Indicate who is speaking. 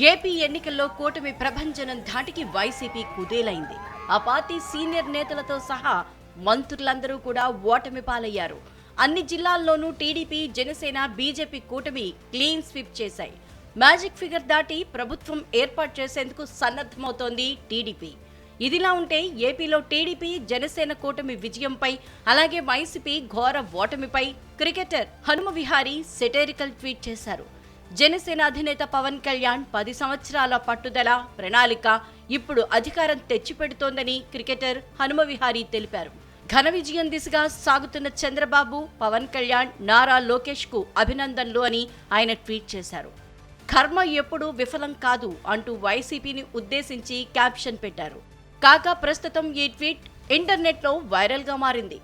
Speaker 1: AP ఎన్నికల్లో కూటమి ప్రభంజనం ధాటికి వైసీపీ కుదేలైంది. ఆ పార్టీ సీనియర్ నేతలతో సహా మంత్రులందరూ కూడా ఓటమి పాలయ్యారు. అన్ని జిల్లాల్లోనూ టీడీపీ జనసేన బీజేపీ కూటమి క్లీన్ స్వీప్ చేశాయి. మ్యాజిక్ ఫిగర్ దాటి ప్రభుత్వం ఏర్పాటు చేసేందుకు సన్నద్ధమవుతోంది టీడీపీ. ఇదిలా ఉంటే ఏపీలో టీడీపీ జనసేన కూటమి విజయంపై అలాగే వైసీపీ ఘోర ఓటమిపై cricketer Hanuma Vihari satirical tweet చేశారు. జనసేన అధినేత పవన్ కళ్యాణ్ పది సంవత్సరాల పట్టుదల ప్రణాళిక ఇప్పుడు అధికారం తెచ్చిపెడుతోందని క్రికెటర్ హనుమ విహారీ తెలిపారు. ఘన విజయం దిశగా సాగుతున్న చంద్రబాబు పవన్ కళ్యాణ్ నారా లోకేష్కు అభినందనలు అని ఆయన ట్వీట్ చేశారు. కర్మ ఎప్పుడూ విఫలం కాదు అంటూ వైసీపీని ఉద్దేశించి క్యాప్షన్ పెట్టారు. కాగా ప్రస్తుతం ఈ ట్వీట్ ఇంటర్నెట్లో వైరల్గా మారింది.